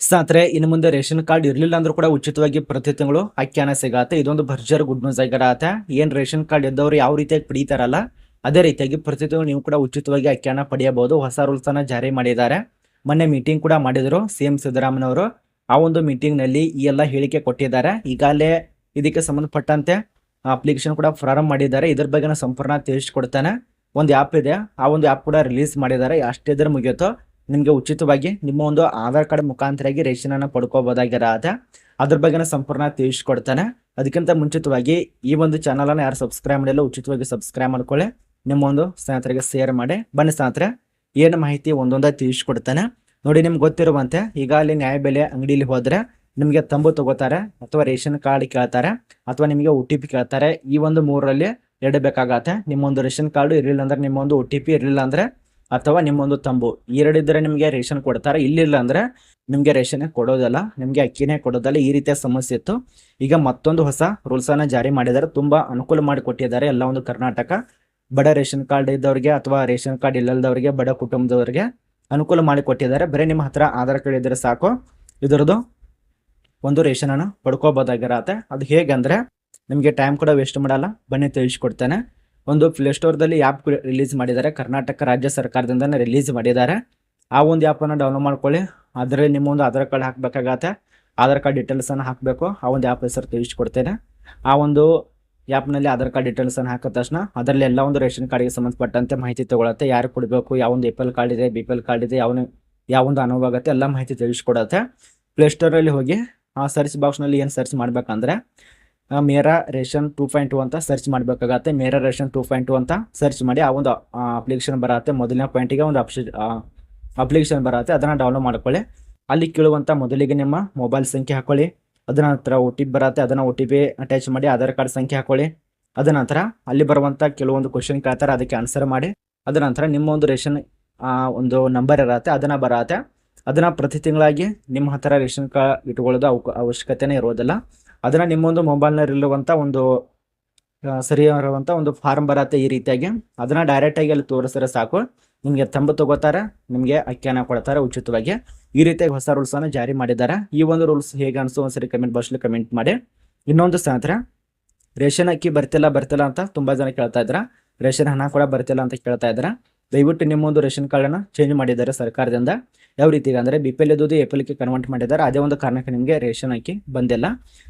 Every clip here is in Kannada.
ಸ್ನೇಹಿತರೆ, ಇನ್ನು ಮುಂದೆ ರೇಷನ್ ಕಾರ್ಡ್ ಇರಲಿಲ್ಲ ಅಂದ್ರೂ ಕೂಡ ಉಚಿತವಾಗಿ ಪ್ರತಿ ತಿಂಗಳು ಅಕ್ಕಿಯನ್ನ ಸಿಗತ್ತೆ. ಇದೊಂದು ಭರ್ಜರ್ ಗುಡ್ ನ್ಯೂಸ್ ಆಗಿರತ್ತೆ ಏನ್ ರೇಷನ್ ಕಾರ್ಡ್ ಇದ್ದವ್ರು ಯಾವ ರೀತಿಯಾಗಿ ಪಡಿತಾರಲ್ಲ, ಅದೇ ರೀತಿಯಾಗಿ ಪ್ರತಿ ತಿಂಗಳು ನೀವು ಕೂಡ ಉಚಿತವಾಗಿ ಅಕ್ಕಿಯನ್ನ ಪಡೆಯಬಹುದು. ಹೊಸ ರೂಲ್ಸ್ ಅನ್ನ ಜಾರಿ ಮಾಡಿದ್ದಾರೆ. ಮೊನ್ನೆ ಮೀಟಿಂಗ್ ಕೂಡ ಮಾಡಿದ್ರು ಸಿಎಂ ಸಿದ್ದರಾಮಯ್ಯವರು ಆ ಒಂದು ಮೀಟಿಂಗ್ನಲ್ಲಿ ಈ ಎಲ್ಲ ಹೇಳಿಕೆ ಕೊಟ್ಟಿದ್ದಾರೆ. ಈಗಾಗಲೇ ಇದಕ್ಕೆ ಸಂಬಂಧಪಟ್ಟಂತೆ ಅಪ್ಲಿಕೇಶನ್ ಕೂಡ ಪ್ರಾರಂಭ ಮಾಡಿದ್ದಾರೆ. ಇದ್ರ ಬಗ್ಗೆ ಸಂಪೂರ್ಣ ತಿಳಿಸ್ಕೊಡ್ತಾನೆ. ಒಂದು ಆ್ಯಪ್ ಇದೆ. ಆ ಒಂದು ಆ್ಯಪ್ ಕೂಡ ರಿಲೀಸ್ ಮಾಡಿದ್ದಾರೆ. ಅಷ್ಟಿದ್ರೆ ಮುಗಿಯುತ್ತೋ. ನಿಮಗೆ ಉಚಿತವಾಗಿ ನಿಮ್ಮ ಒಂದು ಆಧಾರ್ ಕಾರ್ಡ್ ಮುಖಾಂತರಾಗಿ ರೇಷನ್ ಅನ್ನು ಪಡ್ಕೋಬಹುದಾಗಿರತ್ತೆ ಅದ್ರ ಬಗ್ಗೆ ಸಂಪೂರ್ಣ ತಿಳಿಸ್ಕೊಡ್ತಾನೆ. ಅದಕ್ಕಿಂತ ಮುಂಚಿತವಾಗಿ ಈ ಒಂದು ಚಾನಲ್ ಅನ್ನು ಯಾರು ಸಬ್ಸ್ಕ್ರೈಬ್ ಮಾಡಿಲ್ಲ, ಉಚಿತವಾಗಿ ಸಬ್ಸ್ಕ್ರೈಬ್ ಮಾಡ್ಕೊಳ್ಳಿ. ನಿಮ್ಮ ಒಂದು ಸ್ನೇಹಿತರಿಗೆ ಶೇರ್ ಮಾಡಿ. ಬನ್ನಿ ಸ್ನೇಹಿತರೆ, ಏನು ಮಾಹಿತಿ ಒಂದೊಂದ ತಿಳಿಸ್ಕೊಡ್ತಾನೆ. ನೋಡಿ, ನಿಮ್ಗೆ ಗೊತ್ತಿರುವಂತೆ ಈಗ ಅಲ್ಲಿ ನ್ಯಾಯಬೆಲೆ ಅಂಗಡಿಲಿ ಹೋದ್ರೆ ನಿಮಗೆ ತಂಬು ತಗೋತಾರೆ ಅಥವಾ ರೇಷನ್ ಕಾರ್ಡ್ ಕೇಳ್ತಾರೆ ಅಥವಾ ನಿಮಗೆ ಒ ಟಿ ಪಿ ಕೇಳ್ತಾರೆ. ಈ ಒಂದು ಮೂರರಲ್ಲಿ ಎರಡು ಬೇಕಾಗತ್ತೆ. ನಿಮ್ಮೊಂದು ರೇಷನ್ ಕಾರ್ಡ್ ಇರಲಿಲ್ಲ ಅಂದ್ರೆ ನಿಮ್ಮೊಂದು ಒ ಟಿ ಪಿ ಇರಲಿಲ್ಲ ಅಂದ್ರೆ ಅಥವಾ ನಿಮ್ಮೊಂದು ತಂಬು ಎರಡಿದ್ರೆ ನಿಮಗೆ ರೇಷನ್ ಕೊಡ್ತಾರೆ, ಇಲ್ಲಿಲ್ಲ ಅಂದ್ರೆ ನಿಮಗೆ ರೇಷನ್ ಕೊಡೋದಲ್ಲ, ನಿಮಗೆ ಅಕ್ಕಿನೇ ಕೊಡೋದಲ್ಲ, ಈ ರೀತಿಯ ಸಮಸ್ಯೆ ಇತ್ತು. ಈಗ ಮತ್ತೊಂದು ಹೊಸ ರೂಲ್ಸ್ ಅನ್ನ ಜಾರಿ ಮಾಡಿದ್ದಾರೆ, ತುಂಬಾ ಅನುಕೂಲ ಮಾಡಿಕೊಟ್ಟಿದ್ದಾರೆ ಎಲ್ಲ ಒಂದು ಕರ್ನಾಟಕ. ಬಡ ರೇಷನ್ ಕಾರ್ಡ್ ಇದ್ದವ್ರಿಗೆ ಅಥವಾ ರೇಷನ್ ಕಾರ್ಡ್ ಇಲ್ಲದವ್ರಿಗೆ, ಬಡ ಕುಟುಂಬದವರಿಗೆ ಅನುಕೂಲ ಮಾಡಿಕೊಟ್ಟಿದ್ದಾರೆ ಬರೀ ನಿಮ್ಮ ಹತ್ರ ಆಧಾರ್ ಕಾರ್ಡ್ ಇದ್ರೆ ಸಾಕು. ಇದರದು ಒಂದು ರೇಷನ್ ಅನ್ನು ಪಡ್ಕೋಬೋದಾಗಿರತ್ತೆ ಅದು ಹೇಗಂದ್ರೆ, ನಿಮಗೆ ಟೈಮ್ ಕೂಡ ವೇಸ್ಟ್ ಮಾಡಲ್ಲ. ಬನ್ನಿ ತಿಳಿಸ್ಕೊಡ್ತೇನೆ. ಒಂದು ಪ್ಲೇಸ್ಟೋರ್ದಲ್ಲಿ ಆ್ಯಪ್ ರಿಲೀಸ್ ಮಾಡಿದ್ದಾರೆ. ಕರ್ನಾಟಕ ರಾಜ್ಯ ಸರ್ಕಾರದಿಂದನೇ ರಿಲೀಸ್ ಮಾಡಿದ್ದಾರೆ. ಆ ಒಂದು ಆ್ಯಪನ್ನು ಡೌನ್ಲೋಡ್ ಮಾಡ್ಕೊಳ್ಳಿ. ಅದರಲ್ಲಿ ನಿಮ್ಮ ಒಂದು ಆಧಾರ್ ಕಾರ್ಡ್ ಹಾಕಬೇಕಾಗತ್ತೆ ಆಧಾರ್ ಕಾರ್ಡ್ ಡೀಟೇಲ್ಸನ್ನು ಹಾಕಬೇಕು. ಆ ಒಂದು ಆ್ಯಪ್ ಹೆಸರು ತಿಳಿಸ್ಕೊಡ್ತೇನೆ. ಆ ಒಂದು ಆ್ಯಪ್ನಲ್ಲಿ ಆಧಾರ್ ಕಾರ್ಡ್ ಡೀಟೇಲ್ಸನ್ನು ಹಾಕಿದ ತಕ್ಷಣ ಅದರಲ್ಲಿ ಎಲ್ಲ ಒಂದು ರೇಷನ್ ಕಾರ್ಡ್ಗೆ ಸಂಬಂಧಪಟ್ಟಂತೆ ಮಾಹಿತಿ ತೊಗೊಳತ್ತೆ. ಯಾರು ಕೊಡಬೇಕು, ಯಾವ ಒಂದು ಎ ಪಿ ಕಾರ್ಡ್ ಇದೆ ಬಿ ಪಿ ಎಲ್ ಕಾರ್ಡ್ ಇದೆ ಯಾವ ಯಾವ ಒಂದು ಅನುಭವ ಆಗುತ್ತೆ, ಎಲ್ಲ ಮಾಹಿತಿ ತಿಳಿಸ್ಕೊಡುತ್ತೆ. ಪ್ಲೇಸ್ಟೋರಲ್ಲಿ ಹೋಗಿ, ಆ ಸರ್ಚ್ ಬಾಕ್ಸ್ನಲ್ಲಿ ಏನು ಸರ್ಚ್ ಮಾಡಬೇಕಂದ್ರೆ Mera ration two point two ಅಂತ ಸರ್ಚ್ ಮಾಡಬೇಕಾಗತ್ತೆ. Mera ration two point two ಅಂತ ಸರ್ಚ್ ಮಾಡಿ ಆ ಒಂದು ಅಪ್ಲಿಕೇಶನ್ ಬರತ್ತೆ. ಮೊದಲನೇ ಪಾಯಿಂಟಿಗೆ ಒಂದು ಅಪ್ಶ ಅಪ್ಲಿಕೇಶನ್ ಬರತ್ತೆ. ಅದನ್ನು ಡೌನ್ಲೋಡ್ ಮಾಡ್ಕೊಳ್ಳಿ. ಅಲ್ಲಿ ಕೇಳುವಂಥ ಮೊದಲಿಗೆ ನಿಮ್ಮ ಮೊಬೈಲ್ ಸಂಖ್ಯೆ ಹಾಕೊಳ್ಳಿ. ಅದರ ನಂತರ ಒ ಟಿ ಪಿ ಬರತ್ತೆ. ಅದನ್ನು ಒ ಟಿ ಪಿ ಅಟ್ಯಾಚ್ ಮಾಡಿ ಆಧಾರ್ ಕಾರ್ಡ್ ಸಂಖ್ಯೆ ಹಾಕೊಳ್ಳಿ. ಅದ ನಂತರ ಅಲ್ಲಿ ಬರುವಂಥ ಕೆಲವೊಂದು ಕ್ವಶನ್ ಕೇಳ್ತಾರೆ. ಅದಕ್ಕೆ ಆನ್ಸರ್ ಮಾಡಿ. ಅದ ನಂತರ ನಿಮ್ಮ ಒಂದು ರೇಷನ್ ಒಂದು ನಂಬರ್ ಇರತ್ತೆ. ಅದನ್ನು ಬರತ್ತೆ. ಅದನ್ನು ಪ್ರತಿ ತಿಂಗಳಾಗಿ ನಿಮ್ಮ ಹತ್ತಿರ ರೇಷನ್ ಕಾರ್ಡ್ ಇಟ್ಕೊಳ್ಳೋದು ಅವಶ್ಯಕತೆನೇ ಇರೋದಿಲ್ಲ. ಅದನ್ನು ನಿಮ್ಮೊಂದು ಮೊಬೈಲ್ನಲ್ಲಿರುವಂಥ ಒಂದು ಸರಿಯಾಗಿರುವಂಥ ಒಂದು ಫಾರ್ಮ್ ಬರತ್ತೆ ಈ ರೀತಿಯಾಗಿ. ಅದನ್ನು ಡೈರೆಕ್ಟಾಗಿ ಅಲ್ಲಿ ತೋರಿಸಿದ್ರೆ ಸಾಕು. ನಿಮಗೆ ತಂಬು ತಗೋತಾರೆ, ನಿಮಗೆ ಅಕ್ಕಿಯನ್ನು ಕೊಡ್ತಾರೆ ಉಚಿತವಾಗಿ. ಈ ರೀತಿಯಾಗಿ ಹೊಸ ರೂಲ್ಸನ್ನು ಜಾರಿ ಮಾಡಿದ್ದಾರೆ. ಈ ಒಂದು ರೂಲ್ಸ್ ಹೇಗೆ ಅನಿಸು ಒಂದ್ಸರಿ ಕಮೆಂಟ್ ಬಾಕ್ಸಲ್ಲಿ ಕಮೆಂಟ್ ಮಾಡಿ. ಇನ್ನೊಂದು ಸ್ನೇಹಿತರ, ರೇಷನ್ ಅಕ್ಕಿ ಬರ್ತಿಲ್ಲ ಬರ್ತಿಲ್ಲ ಅಂತ ತುಂಬ ಜನ ಕೇಳ್ತಾ ಇದ್ರ. ರೇಷನ್ ಹಣ ಕೂಡ ಬರ್ತಿಲ್ಲ ಅಂತ ಕೇಳ್ತಾ ಇದ್ರ. ದಯವಿಟ್ಟು ನಿಮ್ಮೊಂದು ರೇಷನ್ ಕಾರ್ಡನ್ನು ಚೇಂಜ್ ಮಾಡಿದ್ದಾರೆ ಸರ್ಕಾರದಿಂದ. ಯಾವ ರೀತಿ ಅಂದರೆ ಬಿ ಪಿ ಎಲ್ ಇದ್ದದ್ದು ಎ ಪಿ ಕನ್ವರ್ಟ್ ಮಾಡಿದ್ದಾರೆ. ಅದೇ ಒಂದು ಕಾರಣಕ್ಕೆ ನಿಮಗೆ ರೇಷನ್ ಹಾಕಿ ಬಂದಿಲ್ಲ.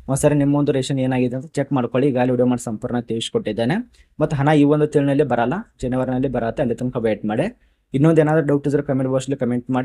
ಒಂದ್ಸರಿ ನಿಮ್ಮೊಂದು ರೇಷನ್ ಏನಾಗಿದೆ ಅಂತ ಚೆಕ್ ಮಾಡ್ಕೊಳ್ಳಿ. ಗಾಲಿ ವಿಡಿಯೋ ಮಾಡಿ ಸಂಪೂರ್ಣ ತಿಳಿಸ್ಕೊಟ್ಟಿದ್ದೇನೆ. ಮತ್ತು ಹಣ ಈ ಒಂದು ತಿಳಿನಲ್ಲಿ ಬರಲ್ಲ. ಜನವರಿನಲ್ಲಿ ಬರತ್ತೆ. ಅಲ್ಲಿ ತನಕ ವೇಟ್ ಮಾಡಿ. ಇನ್ನೊಂದು ಏನಾದರೂ ಡೌಟ್ ಇದ್ರೆ ಕಮೆಂಟ್ ಅಲ್ಲಿ ಕಮೆಂಟ್ ಮಾಡಿ.